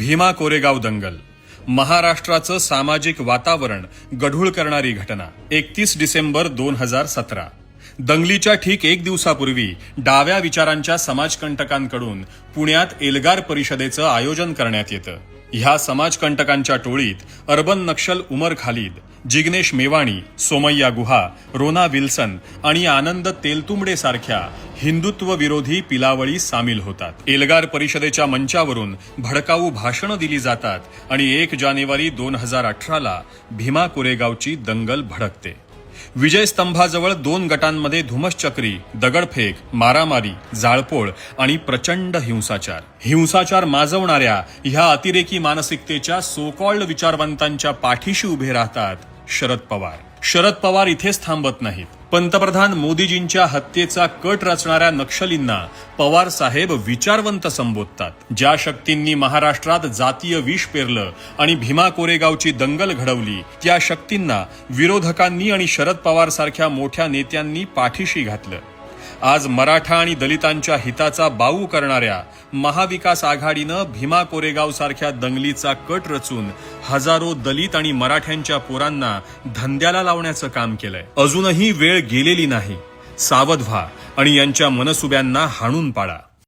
भीमा कोरेगाव दंगल. महाराष्ट्राचं सामाजिक वातावरण गढूळ करणारी घटना. एकतीस डिसेंबर दोन हजार सतरा. दंगलीच्या ठीक एक दिवसापूर्वी डाव्या विचारांच्या समाजकंटकांकडून पुण्यात एल्गार परिषदेचं आयोजन करण्यात येतं. ह्या समाजकंटकांच्या टोळीत अर्बन नक्षल उमर खालिद जिग्नेश मेवाणी सोमय्या गुहा रोना विल्सन आणि आनंद तेलतुंबडे सारख्या हिंदुत्व विरोधी पिलावळी सामील होतात. एल्गार परिषदेच्या मंचावरून भडकाऊ भाषणं दिली जातात आणि एक जानेवारी दोन हजार अठराला भीमा कोरेगावची दंगल भडकते. विजय स्तंभाजवळ दोन गटांमध्ये धुमश्चक्री दगडफेक मारामारी जाळपोळ आणि प्रचंड हिंसाचार. हिंसाचार माजवणाऱ्या ह्या अतिरेकी मानसिकतेच्या सोकॉल्ड विचारवंतांच्या पाठीशी उभे राहतात शरद पवार. शरद पवार इथेच थांबत नाहीत. पंतप्रधान मोदीजींच्या हत्येचा कट रचणाऱ्या नक्षलींना पवार साहेब विचारवंत संबोधतात. ज्या शक्तींनी महाराष्ट्रात जातीय विष पेरलं आणि भीमा कोरेगावची दंगल घडवली त्या शक्तींना विरोधकांनी आणि शरद पवार सारख्या मोठ्या नेत्यांनी पाठीशी घातलं. आज मराठा आणि दलितांच्या हिताचा बाऊ करणाऱ्या महाविकास आघाडीनं भीमा कोरेगाव सारख्या दंगलीचा कट रचून हजारो दलित आणि मराठ्यांच्या पोरांना धंद्याला लावण्याचं काम केलंय. अजूनही वेळ गेलेली नाही. सावध व्हा आणि यांच्या मनसुब्यांना हाणून पाडा